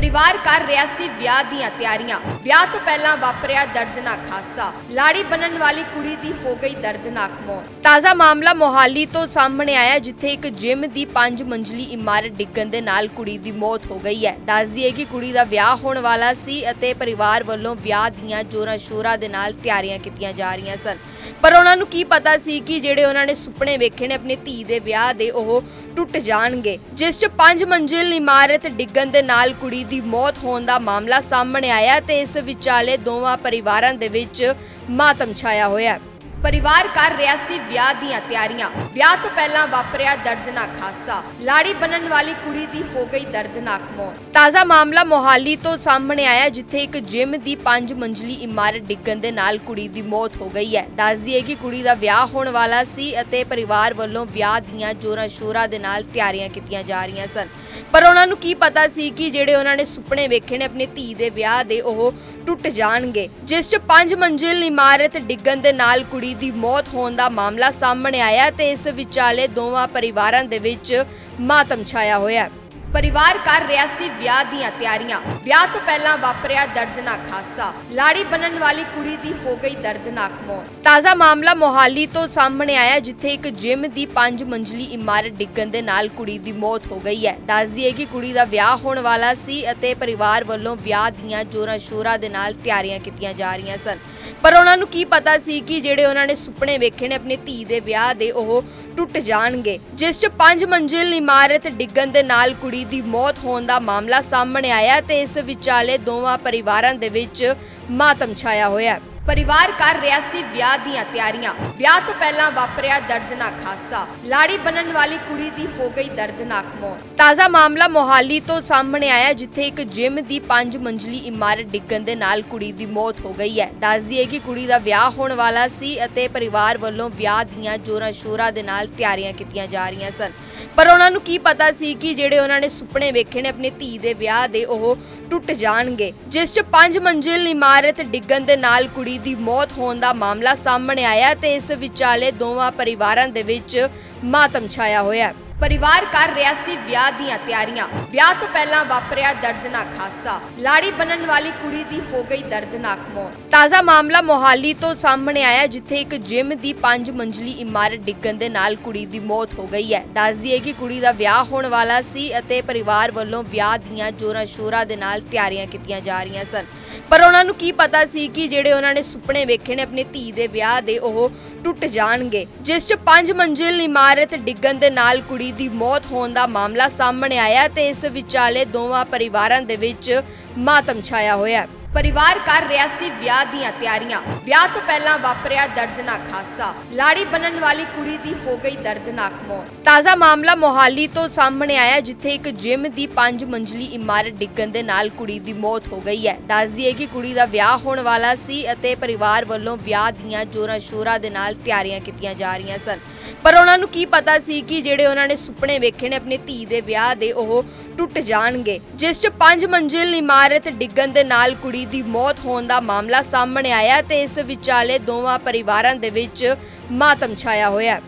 ਪਰਿਵਾਰ ਕਰ ਰਿਹਾ ਸੀ ਵਿਆਹ ਦੀਆਂ ਤਿਆਰੀਆਂ। ਵਿਆਹ ਤੋਂ ਪਹਿਲਾਂ ਵਾਪਰਿਆ ਦਰਦਨਾਕ ਹਾਦਸਾ। ਲਾੜੀ ਬਣਨ ਵਾਲੀ ਕੁੜੀ ਦੀ ਹੋ ਗਈ ਦਰਦਨਾਕ ਮੌਤ। ਤਾਜ਼ਾ ਮਾਮਲਾ ਮੋਹਾਲੀ ਤੋਂ ਸਾਹਮਣੇ ਆਇਆ, ਜਿੱਥੇ ਇੱਕ ਜਿਮ ਦੀ 5 ਮੰਜ਼ਲੀ ਇਮਾਰਤ ਡਿੱਗਣ ਦੇ ਨਾਲ ਕੁੜੀ ਦੀ ਮੌਤ ਹੋ ਗਈ ਹੈ। ਦੱਸ ਦਈਏ ਕਿ ਕੁੜੀ ਦਾ ਵਿਆਹ ਹੋਣ ਵਾਲਾ ਸੀ ਅਤੇ ਪਰਿਵਾਰ ਵੱਲੋਂ ਵਿਆਹ ਦੀਆਂ ਜੋਰਾਂ ਸ਼ੋਰਾਂ ਦੇ ਨਾਲ ਤਿਆਰੀਆਂ ਕੀਤੀਆਂ ਜਾ ਰਹੀਆਂ ਸਨ। ਪਰ ਉਹਨਾਂ ਨੂੰ ਕੀ ਪਤਾ ਸੀ ਕਿ ਜਿਹੜੇ ਉਹਨਾਂ ਨੇ ਸੁਪਨੇ ਵੇਖੇ ਨੇ, ਆਪਣੀ ਧੀ ਦੇ ਵਿਆਹ ਦੇ ਉਹ ਟੁੱਟ ਜਾਣਗੇ, ਜਿਸ 'ਚ ਪੰਜ ਮੰਜ਼ਿਲ ਇਮਾਰਤ ਡਿੱਗਣ ਦੇ ਨਾਲ ਕੁੜੀ ਦੀ ਮੌਤ ਹੋਣ ਦਾ ਮਾਮਲਾ ਸਾਹਮਣੇ ਆਇਆ ਤੇ ਇਸ ਵਿਚਾਲੇ ਦੋਵਾਂ ਪਰਿਵਾਰਾਂ ਦੇ ਵਿੱਚ ਮਾਤਮ ਛਾਇਆ ਹੋਇਆ ਹੈ। ਪਰਿਵਾਰ ਕਰ ਰਿਹਾ ਸੀ ਵਿਆਹ ਦੀਆਂ ਤਿਆਰੀਆਂ। ਵਿਆਹ ਤੋਂ ਪਹਿਲਾਂ ਵਾਪਰਿਆ ਦਰਦਨਾਕ ਹਾਦਸਾ। ਲਾੜੀ ਬਣਨ ਵਾਲੀ ਕੁੜੀ ਦੀ ਹੋ ਗਈ ਦਰਦਨਾਕ ਮੌਤ। ਤਾਜ਼ਾ ਮਾਮਲਾ ਮੋਹਾਲੀ ਤੋਂ ਸਾਹਮਣੇ ਆਇਆ, ਜਿੱਥੇ ਇੱਕ ਜਿਮ ਦੀ 5 ਮੰਜ਼ਲੀ ਇਮਾਰਤ ਡਿੱਗਣ ਦੇ ਨਾਲ ਕੁੜੀ ਦੀ ਮੌਤ ਹੋ ਗਈ ਹੈ। ਦੱਸ ਦਈਏ ਕਿ ਕੁੜੀ ਦਾ ਵਿਆਹ ਹੋਣ ਵਾਲਾ ਸੀ ਅਤੇ ਪਰਿਵਾਰ ਵੱਲੋਂ ਵਿਆਹ ਦੀਆਂ ਜੋਰਾਂ ਸ਼ੋਰਾਂ ਦੇ ਨਾਲ ਤਿਆਰੀਆਂ ਕੀਤੀਆਂ ਜਾ ਰਹੀਆਂ ਸਨ। ਪਰ ਉਹਨਾਂ ਨੂੰ ਕੀ ਪਤਾ ਸੀ ਕਿ ਜਿਹੜੇ ਉਹਨਾਂ ਨੇ ਸੁਪਨੇ ਵੇਖੇ ਨੇ ਆਪਣੀ ਧੀ ਦੇ ਵਿਆਹ ਦੇ, ਉਹ ਟੁੱਟ ਜਾਣਗੇ। ਜਿਸ 'ਚ ਪੰਜ ਮੰਜ਼ਿਲ ਇਮਾਰਤ ਡਿੱਗਣ ਦੇ ਨਾਲ ਕੁੜੀ ਦੀ ਮੌਤ ਹੋਣ ਦਾ ਮਾਮਲਾ ਸਾਹਮਣੇ ਆਇਆ ਤੇ ਇਸ ਵਿਚਾਲੇ ਦੋਵਾਂ ਪਰਿਵਾਰਾਂ ਦੇ ਵਿੱਚ ਮਾਤਮ ਛਾਇਆ ਹੋਇਆ ਹੈ। ਪਰਿਵਾਰ ਕਰ ਰਿਹਾ ਸੀ ਵਿਆਹ ਦੀਆਂ ਤਿਆਰੀਆਂ। ਵਿਆਹ ਤੋਂ ਪਹਿਲਾਂ ਵਾਪਰਿਆ ਦਰਦਨਾਕ ਹਾਦਸਾ। ਲਾੜੀ ਬਣਨ ਵਾਲੀ ਕੁੜੀ ਦੀ ਹੋ ਗਈ ਦਰਦਨਾਕ ਮੌਤ। ਤਾਜ਼ਾ ਮਾਮਲਾ ਮੋਹਾਲੀ ਤੋਂ ਸਾਹਮਣੇ ਆਇਆ, ਜਿੱਥੇ ਇੱਕ ਜਿਮ ਦੀ 5 ਮੰਜ਼ਲੀ ਇਮਾਰਤ ਡਿੱਗਣ ਦੇ ਨਾਲ ਕੁੜੀ ਦੀ ਮੌਤ ਹੋ ਗਈ ਹੈ। ਦੱਸ ਦਈਏ ਕਿ ਕੁੜੀ ਦਾ ਵਿਆਹ ਹੋਣ ਵਾਲਾ ਸੀ ਅਤੇ ਪਰਿਵਾਰ ਵੱਲੋਂ ਵਿਆਹ ਦੀਆਂ ਜੋਰਾਂ ਸ਼ੋਰਾਂ ਦੇ ਨਾਲ ਤਿਆਰੀਆਂ ਕੀਤੀਆਂ ਜਾ ਰਹੀਆਂ ਸਨ। ਪਰ ਉਹਨਾਂ ਨੂੰ ਕੀ ਪਤਾ ਸੀ ਕਿ ਜਿਹੜੇ ਉਹਨਾਂ ਨੇ ਸੁਪਨੇ ਵੇਖੇ ਨੇ ਆਪਣੀ ਧੀ ਦੇ ਵਿਆਹ ਦੇ, ਉਹ ਟੁੱਟ ਜਾਣਗੇ। ਜਿਸ 'ਚ ਪੰਜ ਮੰਜ਼ਿਲ ਇਮਾਰਤ ਡਿੱਗਣ ਦੇ ਨਾਲ ਕੁੜੀ ਦੀ ਮੌਤ ਹੋਣ ਦਾ ਮਾਮਲਾ ਸਾਹਮਣੇ ਆਇਆ ਤੇ ਇਸ ਵਿਚਾਲੇ ਦੋਵਾਂ ਪਰਿਵਾਰਾਂ ਦੇ ਵਿੱਚ ਮਾਤਮ ਛਾਇਆ ਹੋਇਆ ਹੈ। ਪਰਿਵਾਰ ਕਰ ਰਿਹਾ ਸੀ ਵਿਆਹ ਦੀਆਂ ਤਿਆਰੀਆਂ। ਵਿਆਹ ਤੋਂ ਪਹਿਲਾਂ ਵਾਪਰਿਆ ਦਰਦਨਾਕ ਹਾਦਸਾ। ਲਾੜੀ ਬਣਨ ਵਾਲੀ ਕੁੜੀ ਦੀ ਹੋ ਗਈ ਦਰਦਨਾਕ ਮੌਤ। ਤਾਜ਼ਾ ਮਾਮਲਾ ਮੋਹਾਲੀ ਤੋਂ ਸਾਹਮਣੇ ਆਇਆ ਜਿੱਥੇ ਇੱਕ ਜਿਮ ਦੀ 5 ਮੰਜ਼ਲੀ ਇਮਾਰਤ ਡਿੱਗਣ ਦੇ ਨਾਲ ਕੁੜੀ ਦੀ ਮੌਤ ਹੋ ਗਈ ਹੈ। ਦੱਸ ਦਈਏ ਕਿ ਕੁੜੀ ਦਾ ਵਿਆਹ ਹੋਣ ਵਾਲਾ ਸੀ ਅਤੇ ਪਰਿਵਾਰ ਵੱਲੋਂ ਵਿਆਹ ਦੀਆਂ ਜੋਰਾਂ ਸ਼ੋਰਾਂ ਦੇ ਨਾਲ ਤਿਆਰੀਆਂ ਕੀਤੀਆਂ ਜਾ ਰਹੀਆਂ ਸਨ। ਪਰ ਉਹਨਾਂ ਨੂੰ ਕੀ ਪਤਾ ਸੀ ਕਿ ਜਿਹੜੇ ਉਹਨਾਂ ਨੇ ਸੁਪਨੇ ਵੇਖੇ ਨੇ ਆਪਣੀ ਧੀ ਦੇ ਵਿਆਹ ਦੇ, ਉਹ ਟੁੱਟ ਜਾਣਗੇ। ਜਿਸ 'ਚ ਪੰਜ ਮੰਜ਼ਿਲ ਇਮਾਰਤ ਡਿੱਗਣ ਦੇ ਨਾਲ ਕੁੜੀ ਦੀ ਮੌਤ ਹੋਣ ਦਾ ਮਾਮਲਾ ਸਾਹਮਣੇ ਆਇਆ ਤੇ ਇਸ ਵਿਚਾਲੇ ਦੋਵਾਂ ਪਰਿਵਾਰਾਂ ਦੇ ਵਿੱਚ ਮਾਤਮ ਛਾਇਆ ਹੋਇਆ ਹੈ। ਪਰਿਵਾਰ ਕਰ ਰਿਹਾ ਸੀ ਵਿਆਹ ਦੀਆਂ ਤਿਆਰੀਆਂ। ਵਿਆਹ ਤੋਂ ਪਹਿਲਾਂ ਵਾਪਰਿਆ ਦਰਦਨਾਕ ਹਾਦਸਾ। ਲਾੜੀ ਬਣਨ ਵਾਲੀ ਕੁੜੀ ਦੀ ਹੋ ਗਈ ਦਰਦਨਾਕ ਮੌਤ। ਤਾਜ਼ਾ ਮਾਮਲਾ ਮੋਹਾਲੀ ਤੋਂ ਸਾਹਮਣੇ ਆਇਆ, ਜਿੱਥੇ ਇੱਕ ਜਿਮ ਦੀ 5 ਮੰਜ਼ਲੀ ਇਮਾਰਤ ਡਿੱਗਣ ਦੇ ਨਾਲ ਕੁੜੀ ਦੀ ਮੌਤ ਹੋ ਗਈ ਹੈ। ਦੱਸ ਦਈਏ ਕਿ ਕੁੜੀ ਦਾ ਵਿਆਹ ਹੋਣ ਵਾਲਾ ਸੀ ਅਤੇ ਪਰਿਵਾਰ ਵੱਲੋਂ ਵਿਆਹ ਦੀਆਂ ਜੋਰਾਂ ਸ਼ੋਰਾਂ ਦੇ ਨਾਲ ਤਿਆਰੀਆਂ ਕੀਤੀਆਂ ਜਾ ਰਹੀਆਂ ਸਨ। ਪਰ ਉਹਨਾਂ ਨੂੰ ਕੀ ਪਤਾ ਸੀ ਕਿ ਜਿਹੜੇ ਉਹਨਾਂ ਨੇ ਸੁਪਨੇ ਵੇਖੇ ਨੇ, ਆਪਣੀ ਧੀ ਦੇ ਵਿਆਹ ਦੇ ਉਹ ਟੁੱਟ ਜਾਣਗੇ। ਜਿਸ 'ਚ ਪੰਜ ਮੰਜ਼ਿਲ ਇਮਾਰਤ ਡਿੱਗਣ ਦੇ ਨਾਲ ਕੁੜੀ ਦੀ ਮੌਤ ਹੋਣ ਦਾ ਮਾਮਲਾ ਸਾਹਮਣੇ ਆਇਆ ਤੇ ਇਸ ਵਿਚਾਲੇ ਦੋਵਾਂ ਪਰਿਵਾਰਾਂ ਦੇ ਵਿੱਚ ਮਾਤਮ ਛਾਇਆ ਹੋਇਆ ਹੈ। ਪਰਿਵਾਰ ਕਰ ਰਿਹਾ ਸੀ ਵਿਆਹ ਦੀਆਂ ਤਿਆਰੀਆਂ। ਵਿਆਹ ਤੋਂ ਪਹਿਲਾਂ ਵਾਪਰਿਆ ਦਰਦਨਾਕ ਹਾਦਸਾ। ਲਾੜੀ ਬਣਨ ਵਾਲੀ ਕੁੜੀ ਦੀ ਹੋ ਗਈ ਦਰਦਨਾਕ ਮੌਤ। ਤਾਜ਼ਾ ਮਾਮਲਾ ਮੋਹਾਲੀ ਤੋਂ ਸਾਹਮਣੇ ਆਇਆ, ਜਿੱਥੇ ਇੱਕ ਜਿਮ ਦੀ 5 ਮੰਜ਼ਲੀ ਇਮਾਰਤ ਡਿੱਗਣ ਦੇ ਨਾਲ ਕੁੜੀ ਦੀ ਮੌਤ ਹੋ ਗਈ ਹੈ। ਦੱਸ ਦਈਏ ਕਿ ਕੁੜੀ ਦਾ ਵਿਆਹ ਹੋਣ ਵਾਲਾ ਸੀ ਅਤੇ ਪਰਿਵਾਰ ਵੱਲੋਂ ਵਿਆਹ ਦੀਆਂ ਜੋਰਾਂ ਸ਼ੋਰਾਂ ਦੇ ਨਾਲ ਤਿਆਰੀਆਂ ਕੀਤੀਆਂ ਜਾ ਰਹੀਆਂ ਸਨ। ਪਰ ਉਹਨਾਂ ਨੂੰ ਕੀ ਪਤਾ ਸੀ ਕਿ ਜਿਹੜੇ ਉਹਨਾਂ ਨੇ ਸੁਪਨੇ ਵੇਖੇ ਨੇ, ਆਪਣੀ ਧੀ ਦੇ ਵਿਆਹ ਦੇ ਉਹ ਟੁੱਟ ਜਾਣਗੇ, ਜਿਸ 'ਚ ਪੰਜ ਮੰਜ਼ਿਲ ਇਮਾਰਤ ਡਿੱਗਣ ਦੇ ਨਾਲ ਕੁੜੀ ਦੀ ਮੌਤ ਹੋਣ ਦਾ ਮਾਮਲਾ ਸਾਹਮਣੇ ਆਇਆ ਤੇ ਇਸ ਵਿਚਾਲੇ ਦੋਵਾਂ ਪਰਿਵਾਰਾਂ ਦੇ ਵਿੱਚ ਮਾਤਮ ਛਾਇਆ ਹੋਇਆ